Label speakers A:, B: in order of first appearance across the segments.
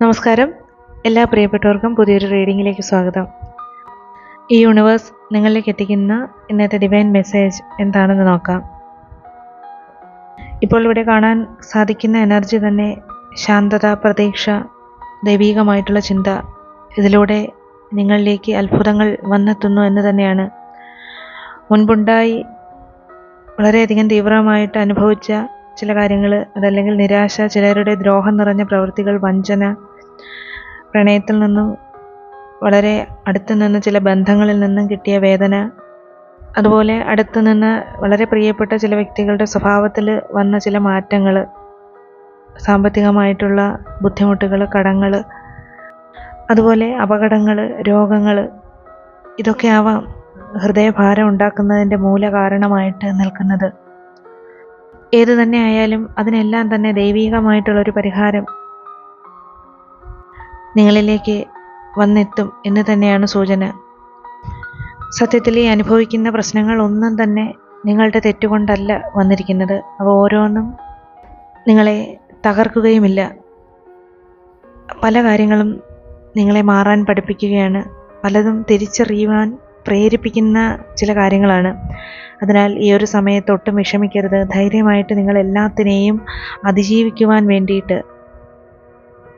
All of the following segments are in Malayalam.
A: നമസ്കാരം. എല്ലാ പ്രിയപ്പെട്ടവർക്കും പുതിയൊരു റീഡിങ്ങിലേക്ക് സ്വാഗതം. ഈ യൂണിവേഴ്സ് നിങ്ങളിലേക്ക് എത്തിക്കുന്ന ഇന്നത്തെ ഡിവൈൻ മെസ്സേജ് എന്താണെന്ന് നോക്കാം. ഇപ്പോൾ ഇവിടെ കാണാൻ സാധിക്കുന്ന എനർജി തന്നെ ശാന്തത പ്രതീക്ഷ ദൈവീകമായിട്ടുള്ള ചിന്ത. ഇതിലൂടെ നിങ്ങളിലേക്ക് അത്ഭുതങ്ങൾ വന്നെത്തുന്നു എന്ന് തന്നെയാണ്. മുൻപുണ്ടായി വളരെയധികം തീവ്രമായിട്ട് അനുഭവിച്ച ചില കാര്യങ്ങൾ അതല്ലെങ്കിൽ നിരാശ ചിലരുടെ ദ്രോഹം നിറഞ്ഞ പ്രവൃത്തികൾ വഞ്ചന പ്രണയത്തിൽ നിന്നും വളരെ അടുത്ത് നിന്ന് ചില ബന്ധങ്ങളിൽ നിന്നും കിട്ടിയ വേദന. അതുപോലെ അടുത്ത് നിന്ന് വളരെ പ്രിയപ്പെട്ട ചില വ്യക്തികളുടെ സ്വഭാവത്തിൽ വന്ന ചില മാറ്റങ്ങൾ സാമ്പത്തികമായിട്ടുള്ള ബുദ്ധിമുട്ടുകൾ കടങ്ങൾ അതുപോലെ അപകടങ്ങൾ രോഗങ്ങൾ ഇതൊക്കെ ആവാം ഹൃദയഭാരം ഉണ്ടാക്കുന്നതിന്റെ മൂല കാരണമായിട്ട് നിൽക്കുന്നത്. ഏതു തന്നെ ആയാലും അതിനെല്ലാം തന്നെ ദൈവീകമായിട്ടുള്ളൊരു പരിഹാരം നിങ്ങളിലേക്ക് വന്നെത്തും എന്ന് തന്നെയാണ് സൂചന. സത്യത്തിൽ ഈ അനുഭവിക്കുന്ന പ്രശ്നങ്ങൾ ഒന്നും തന്നെ നിങ്ങളുടെ തെറ്റുകൊണ്ടല്ല വന്നിരിക്കുന്നത്. അവ ഓരോന്നും നിങ്ങളെ തകർക്കുകയുമില്ല. പല കാര്യങ്ങളും നിങ്ങളെ മാറാൻ പഠിപ്പിക്കുകയാണ്. പലതും തിരിച്ചറിയുവാൻ പ്രേരിപ്പിക്കുന്ന ചില കാര്യങ്ങളാണ്. അതിനാൽ ഈ ഒരു സമയത്ത് ഒട്ടും വിഷമിക്കരുത്. ധൈര്യമായിട്ട് നിങ്ങൾ എല്ലാത്തിനെയും അതിജീവിക്കുവാൻ വേണ്ടിയിട്ട്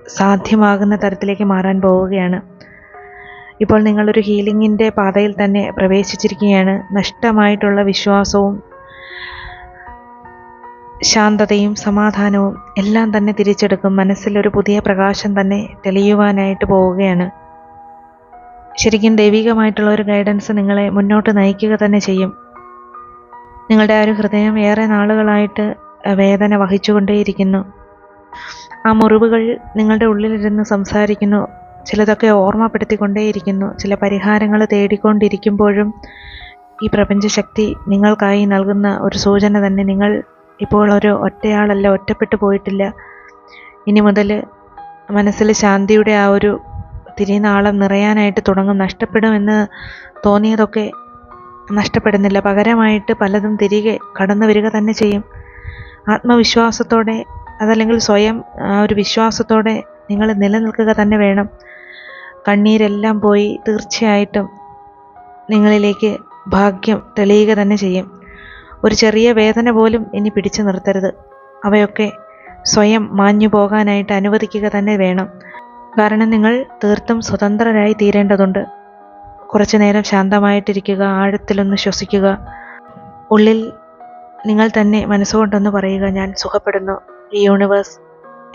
A: സാധ്യമാകുന്ന തരത്തിലേക്ക് മാറാൻ പോവുകയാണ്. ഇപ്പോൾ നിങ്ങളൊരു ഹീലിങ്ങിന്റെ പാതയിൽ തന്നെ പ്രവേശിച്ചിരിക്കുകയാണ്. നഷ്ടമായിട്ടുള്ള വിശ്വാസവും ശാന്തതയും സമാധാനവും എല്ലാം തന്നെ തിരിച്ചെടുക്കും. മനസ്സിലൊരു പുതിയ പ്രകാശം തന്നെ തെളിയുവാനായിട്ട് പോവുകയാണ്. ശരിക്കും ദൈവികമായിട്ടുള്ള ഒരു ഗൈഡൻസ് നിങ്ങളെ മുന്നോട്ട് നയിക്കുക തന്നെ ചെയ്യും. നിങ്ങളുടെ ആ ഒരു ഹൃദയം ഏറെ നാളുകളായിട്ട് വേദന വഹിച്ചുകൊണ്ടേയിരിക്കുന്നു. ആ മുറിവുകൾ നിങ്ങളുടെ ഉള്ളിലിരുന്ന് സംസാരിക്കുന്നു. ചിലതൊക്കെ ഓർമ്മപ്പെടുത്തിക്കൊണ്ടേയിരിക്കുന്നു. ചില പരിഹാരങ്ങൾ തേടിക്കൊണ്ടിരിക്കുമ്പോഴും ഈ പ്രപഞ്ചശക്തി നിങ്ങൾക്കായി നൽകുന്ന ഒരു സൂചന തന്നെ. നിങ്ങൾ ഇപ്പോൾ ഒരു ഒറ്റയാളല്ല ഒറ്റപ്പെട്ടു പോയിട്ടില്ല. ഇനി മുതൽ മനസ്സിൽ ശാന്തിയുടെ ആ ഒരു തിരിനാളം നിറയാനായിട്ട് തുടങ്ങും. നഷ്ടപ്പെടുമെന്ന് തോന്നിയതൊക്കെ നഷ്ടപ്പെടുന്നില്ല. പകരമായിട്ട് പലതും തിരികെ കടന്നു വരിക തന്നെ ചെയ്യും. ആത്മവിശ്വാസത്തോടെ അതല്ലെങ്കിൽ സ്വയം ഒരു വിശ്വാസത്തോടെ നിങ്ങൾ നിലനിൽക്കുക തന്നെ വേണം. കണ്ണീരെല്ലാം പോയി തീർച്ചയായിട്ടും നിങ്ങളിലേക്ക് ഭാഗ്യം തെളിയുക തന്നെ ചെയ്യും. ഒരു ചെറിയ വേദന പോലും ഇനി പിടിച്ചു നിർത്തരുത്. അവയൊക്കെ സ്വയം മാഞ്ഞു പോകാനായിട്ട് അനുവദിക്കുക തന്നെ വേണം. കാരണം നിങ്ങൾ തീർത്തും സ്വതന്ത്രരായി തീരേണ്ടതുണ്ട്. കുറച്ചു നേരം ശാന്തമായിട്ടിരിക്കുക ആഴത്തിലൊന്ന് ശ്വസിക്കുക. ഉള്ളിൽ നിങ്ങൾ തന്നെ മനസ്സുകൊണ്ടൊന്ന് പറയുക ഞാൻ സുഖപ്പെടുന്നു. ഈ യൂണിവേഴ്സ്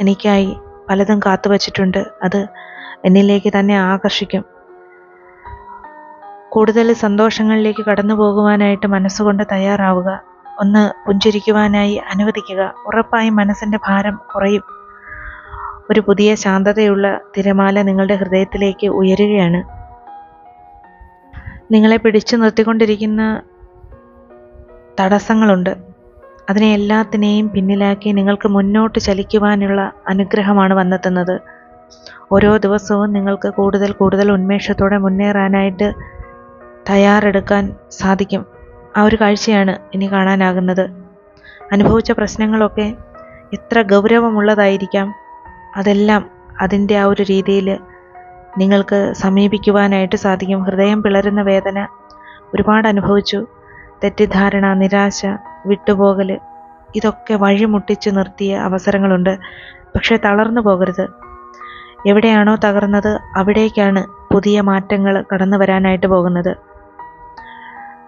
A: എനിക്കായി പലതും കാത്തുവച്ചിട്ടുണ്ട്. അത് എന്നിലേക്ക് തന്നെ ആകർഷിക്കും. കൂടുതൽ സന്തോഷങ്ങളിലേക്ക് കടന്നു പോകുവാനായിട്ട് മനസ്സുകൊണ്ട് തയ്യാറാവുക. ഒന്ന് പുഞ്ചിരിക്കുവാനായി അനുവദിക്കുക. ഉറപ്പായും മനസ്സിന്റെ ഭാരം കുറയും. ഒരു പുതിയ ശാന്തതയുള്ള തിരമാല നിങ്ങളുടെ ഹൃദയത്തിലേക്ക് ഉയരുകയാണ്. നിങ്ങളെ പിടിച്ചു നിർത്തിക്കൊണ്ടിരിക്കുന്ന തടസ്സങ്ങളുണ്ട്. അതിനെ എല്ലാത്തിനെയും പിന്നിലാക്കി നിങ്ങൾക്ക് മുന്നോട്ട് ചലിക്കുവാനുള്ള അനുഗ്രഹമാണ് വന്നെത്തുന്നത്. ഓരോ ദിവസവും നിങ്ങൾക്ക് കൂടുതൽ കൂടുതൽ ഉന്മേഷത്തോടെ മുന്നേറാനായിട്ട് തയ്യാറെടുക്കാൻ സാധിക്കും. ആ ഒരു കാഴ്ചയാണ് ഇനി കാണാനാകുന്നത്. അനുഭവിച്ച പ്രശ്നങ്ങളൊക്കെ എത്ര ഗൗരവമുള്ളതായിരിക്കാം. അതെല്ലാം അതിന്റെ ആ ഒരു രീതിയിൽ നിങ്ങൾക്ക് സമീപിക്കുവാനായിട്ട് സാധിക്കും. ഹൃദയം പിളരുന്ന വേദന ഒരുപാട് അനുഭവിച്ചു. തെറ്റിദ്ധാരണ നിരാശ വിട്ടുപോകൽ ഇതൊക്കെ വഴിമുട്ടിച്ച് നിർത്തിയ അവസരങ്ങളുണ്ട്. പക്ഷേ തളർന്നു പോകരുത്. എവിടെയാണോ തകർന്നത് അവിടേക്കാണ് പുതിയ മാറ്റങ്ങൾ കടന്നു വരാനായിട്ട് പോകുന്നത്.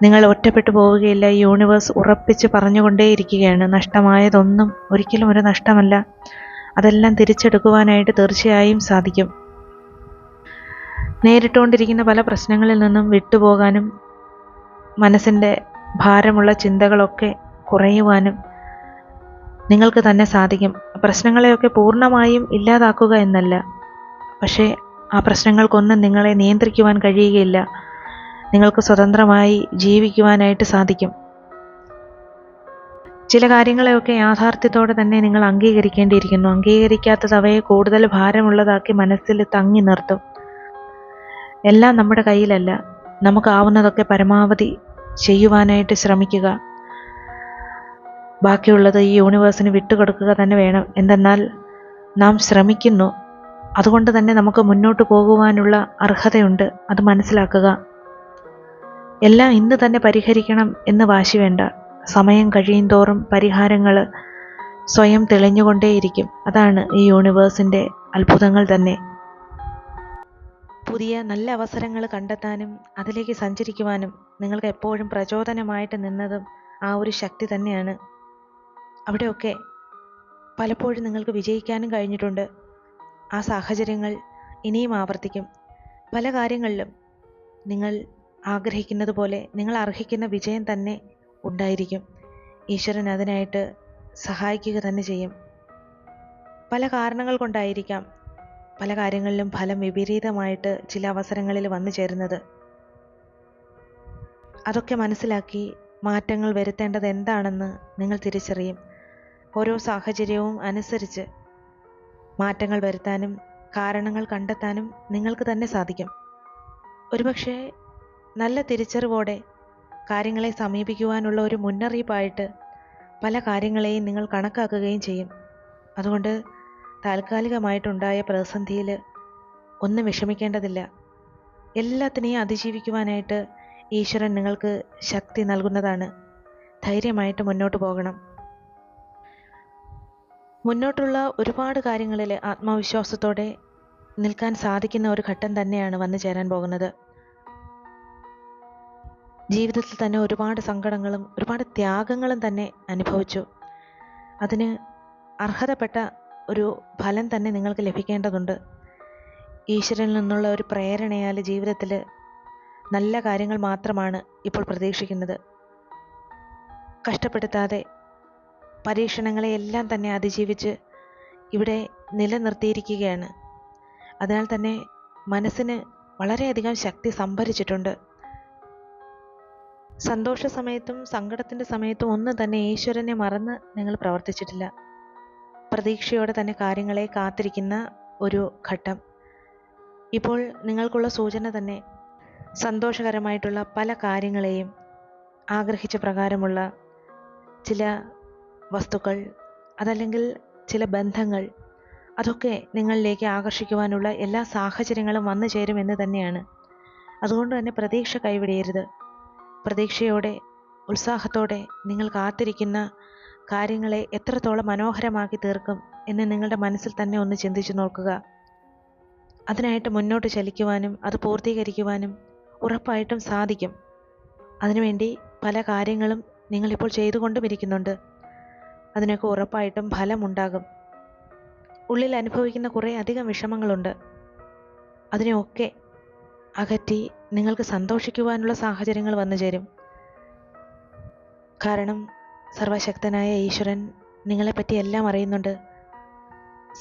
A: നിങ്ങൾ ഒറ്റപ്പെട്ടു പോവുകയില്ല. യൂണിവേഴ്സ് ഉറപ്പിച്ച് പറഞ്ഞുകൊണ്ടേയിരിക്കുകയാണ്. നഷ്ടമായതൊന്നും ഒരിക്കലും ഒരു നഷ്ടമല്ല. അതെല്ലാം തിരിച്ചെടുക്കുവാനായിട്ട് തീർച്ചയായും സാധിക്കും. നേരിട്ടുകൊണ്ടിരിക്കുന്ന പല പ്രശ്നങ്ങളിൽ നിന്നും വിട്ടുപോകാനും മനസ്സിന്റെ ഭാരമുള്ള ചിന്തകളൊക്കെ കുറയുവാനും നിങ്ങൾക്ക് തന്നെ സാധിക്കും. പ്രശ്നങ്ങളെയൊക്കെ പൂർണമായും ഇല്ലാതാക്കുക എന്നല്ല. പക്ഷേ ആ പ്രശ്നങ്ങൾക്കൊന്നും നിങ്ങളെ നിയന്ത്രിക്കുവാൻ കഴിയുകയില്ല. നിങ്ങൾക്ക് സ്വതന്ത്രമായി ജീവിക്കുവാനായിട്ട് സാധിക്കും. ചില കാര്യങ്ങളെയൊക്കെ യാഥാർത്ഥ്യത്തോടെ തന്നെ നിങ്ങൾ അംഗീകരിക്കേണ്ടിയിരിക്കുന്നു. അംഗീകരിക്കാത്തത് അവയെ കൂടുതൽ ഭാരമുള്ളതാക്കി മനസ്സിൽ തങ്ങി നിർത്തും. എല്ലാം നമ്മുടെ കയ്യിലല്ല. നമുക്കാവുന്നതൊക്കെ പരമാവധി ചെയ്യുവാനായിട്ട് ശ്രമിക്കുക. ബാക്കിയുള്ളത് ഈ യൂണിവേഴ്സിന് വിട്ടുകൊടുക്കുക തന്നെ വേണം. എന്തെന്നാൽ നാം ശ്രമിക്കുന്നു. അതുകൊണ്ട് തന്നെ നമുക്ക് മുന്നോട്ട് പോകുവാനുള്ള അർഹതയുണ്ട്. അത് മനസ്സിലാക്കുക. എല്ലാം ഇന്ന് തന്നെ പരിഹരിക്കണം എന്ന് വാശി വേണ്ട. സമയം കഴിയും തോറും പരിഹാരങ്ങൾ സ്വയം തെളിഞ്ഞുകൊണ്ടേയിരിക്കും. അതാണ് ഈ യൂണിവേഴ്സിന്റെ അത്ഭുതങ്ങൾ തന്നെ. പുതിയ നല്ല അവസരങ്ങൾ കണ്ടെത്താനും അതിലേക്ക് സഞ്ചരിക്കുവാനും നിങ്ങൾക്ക് എപ്പോഴും പ്രചോദനമായിട്ട് നിന്നതും ആ ഒരു ശക്തി തന്നെയാണ്. അവിടെയൊക്കെ പലപ്പോഴും നിങ്ങൾക്ക് വിജയിക്കാനും കഴിഞ്ഞിട്ടുണ്ട്. ആ സാഹചര്യങ്ങൾ ഇനിയും ആവർത്തിക്കും. പല കാര്യങ്ങളിലും നിങ്ങൾ ആഗ്രഹിക്കുന്നത് പോലെ നിങ്ങൾ അർഹിക്കുന്ന വിജയം തന്നെ ഉണ്ടായിരിക്കും. ഈശ്വരൻ അതിനായിട്ട് സഹായിക്കുക തന്നെ ചെയ്യും. പല കാരണങ്ങൾ കൊണ്ടായിരിക്കാം പല കാര്യങ്ങളിലും ഫലം വിപരീതമായിട്ട് ചില അവസരങ്ങളിൽ വന്നു ചേരുന്നത്. അതൊക്കെ മനസ്സിലാക്കി മാറ്റങ്ങൾ വരുത്തേണ്ടത് എന്താണെന്ന് നിങ്ങൾ തിരിച്ചറിയും. ഓരോ സാഹചര്യവും അനുസരിച്ച് മാറ്റങ്ങൾ വരുത്താനും കാരണങ്ങൾ കണ്ടെത്താനും നിങ്ങൾക്ക് തന്നെ സാധിക്കും. ഒരുപക്ഷെ നല്ല തിരിച്ചറിവോടെ കാര്യങ്ങളെ സമീപിക്കുവാനുള്ള ഒരു മുന്നറിയിപ്പായിട്ട് പല കാര്യങ്ങളെയും നിങ്ങൾ കണക്കാക്കുകയും ചെയ്യും. അതുകൊണ്ട് താൽക്കാലികമായിട്ടുണ്ടായ പ്രതിസന്ധിയിൽ ഒന്നും വിഷമിക്കേണ്ടതില്ല. എല്ലാത്തിനെയും അതിജീവിക്കുവാനായിട്ട് ഈശ്വരൻ നിങ്ങൾക്ക് ശക്തി നൽകുന്നതാണ്. ധൈര്യമായിട്ട് മുന്നോട്ട് പോകണം. മുന്നോട്ടുള്ള ഒരുപാട് കാര്യങ്ങളിൽ ആത്മവിശ്വാസത്തോടെ നിൽക്കാൻ സാധിക്കുന്ന ഒരു ഘട്ടം തന്നെയാണ് വന്നു ചേരാൻ പോകുന്നത്. ജീവിതത്തിൽ തന്നെ ഒരുപാട് സങ്കടങ്ങളും ഒരുപാട് ത്യാഗങ്ങളും തന്നെ അനുഭവിച്ചു. അതിന് അർഹതപ്പെട്ട ഒരു ഫലം തന്നെ നിങ്ങൾക്ക് ലഭിക്കേണ്ടതുണ്ട്. ഈശ്വരനിൽ നിന്നുള്ള ഒരു പ്രേരണയാൽ ജീവിതത്തിൽ നല്ല കാര്യങ്ങൾ മാത്രമാണ് ഇപ്പോൾ പ്രതീക്ഷിക്കുന്നത്. കഷ്ടപ്പെടുത്താതെ പരീക്ഷണങ്ങളെ എല്ലാം തന്നെ അതിജീവിച്ച് ഇവിടെ നിലനിർത്തിയിരിക്കുകയാണ്. അതിനാൽ തന്നെ മനസ്സിന് വളരെയധികം ശക്തി സംഭരിച്ചിട്ടുണ്ട്. സന്തോഷ സമയത്തും സങ്കടത്തിന്റെ സമയത്തും ഒന്നും തന്നെ ഈശ്വരനെ മറന്ന് നിങ്ങൾ പ്രവർത്തിച്ചിട്ടില്ല. പ്രതീക്ഷയോടെ തന്നെ കാര്യങ്ങളെ കാത്തിരിക്കുന്ന ഒരു ഘട്ടം. ഇപ്പോൾ നിങ്ങൾക്കുള്ള സൂചന തന്നെ സന്തോഷകരമായിട്ടുള്ള പല കാര്യങ്ങളെയും ആഗ്രഹിച്ച പ്രകാരമുള്ള ചില വസ്തുക്കൾ അതല്ലെങ്കിൽ ചില ബന്ധങ്ങൾ അതൊക്കെ നിങ്ങളിലേക്ക് ആകർഷിക്കുവാനുള്ള എല്ലാ സാഹചര്യങ്ങളും വന്നു ചേരുമെന്ന് തന്നെയാണ്. അതുകൊണ്ട് തന്നെ പ്രതീക്ഷ കൈവിടരുത്. പ്രതീക്ഷയോടെ ഉത്സാഹത്തോടെ നിങ്ങൾ കാത്തിരിക്കുന്ന കാര്യങ്ങളെ എത്രത്തോളം മനോഹരമാക്കി തീർക്കും എന്ന് നിങ്ങളുടെ മനസ്സിൽ തന്നെ ഒന്ന് ചിന്തിച്ചു നോക്കുക. അതിനായിട്ട് മുന്നോട്ട് ചലിക്കുവാനും അത് പൂർത്തീകരിക്കുവാനും ഉറപ്പായിട്ടും സാധിക്കും. അതിനുവേണ്ടി പല കാര്യങ്ങളും നിങ്ങളിപ്പോൾ ചെയ്തുകൊണ്ടും ഇരിക്കുന്നുണ്ട്. അതിനൊക്കെ ഉറപ്പായിട്ടും ഫലമുണ്ടാകും. ഉള്ളിൽ അനുഭവിക്കുന്ന കുറേ അധികം വിഷമങ്ങളുണ്ട്. അതിനെയൊക്കെ അകറ്റി നിങ്ങൾക്ക് സന്തോഷിക്കുവാനുള്ള സാഹചര്യങ്ങൾ വന്നു ചേരും. കാരണം സർവശക്തനായ ഈശ്വരൻ നിങ്ങളെപ്പറ്റി എല്ലാം അറിയുന്നുണ്ട്.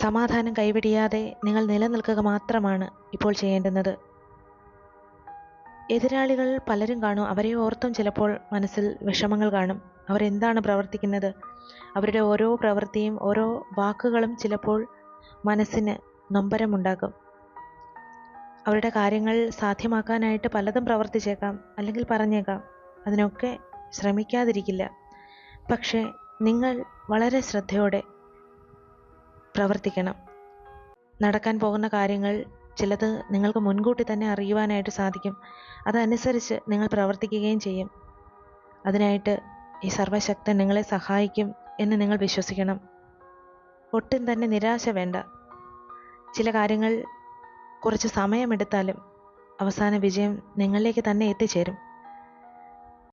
A: സമാധാനം കൈവിടിയാതെ നിങ്ങൾ നിലനിൽക്കുക മാത്രമാണ് ഇപ്പോൾ ചെയ്യേണ്ടുന്നത്. എതിരാളികൾ പലരും കാണും. അവരെ ഓർത്തും ചിലപ്പോൾ മനസ്സിൽ വിഷമങ്ങൾ കാണും. അവരെന്താണ് പ്രവർത്തിക്കുന്നത്? അവരുടെ ഓരോ പ്രവൃത്തിയും ഓരോ വാക്കുകളും ചിലപ്പോൾ മനസ്സിന് നൊമ്പരമുണ്ടാക്കും അവരുടെ കാര്യങ്ങൾ സാധ്യമാക്കാനായിട്ട് പലതും പ്രവർത്തിച്ചേക്കാം അല്ലെങ്കിൽ പറഞ്ഞേക്കാം. അതിനൊക്കെ ശ്രമിക്കാതിരിക്കില്ല. പക്ഷേ നിങ്ങൾ വളരെ ശ്രദ്ധയോടെ പ്രവർത്തിക്കണം. നടക്കാൻ പോകുന്ന കാര്യങ്ങൾ ചിലത് നിങ്ങൾക്ക് മുൻകൂട്ടി തന്നെ അറിയുവാനായിട്ട് സാധിക്കും. അതനുസരിച്ച് നിങ്ങൾ പ്രവർത്തിക്കുകയും ചെയ്യും. അതിനായിട്ട് ഈ സർവശക്തൻ നിങ്ങളെ സഹായിക്കും എന്ന് നിങ്ങൾ വിശ്വസിക്കണം. ഒട്ടും തന്നെ നിരാശ വേണ്ട. ചില കാര്യങ്ങൾ കുറച്ച് സമയമെടുത്താലും അവസാന വിജയം നിങ്ങളിലേക്ക് തന്നെ എത്തിച്ചേരും.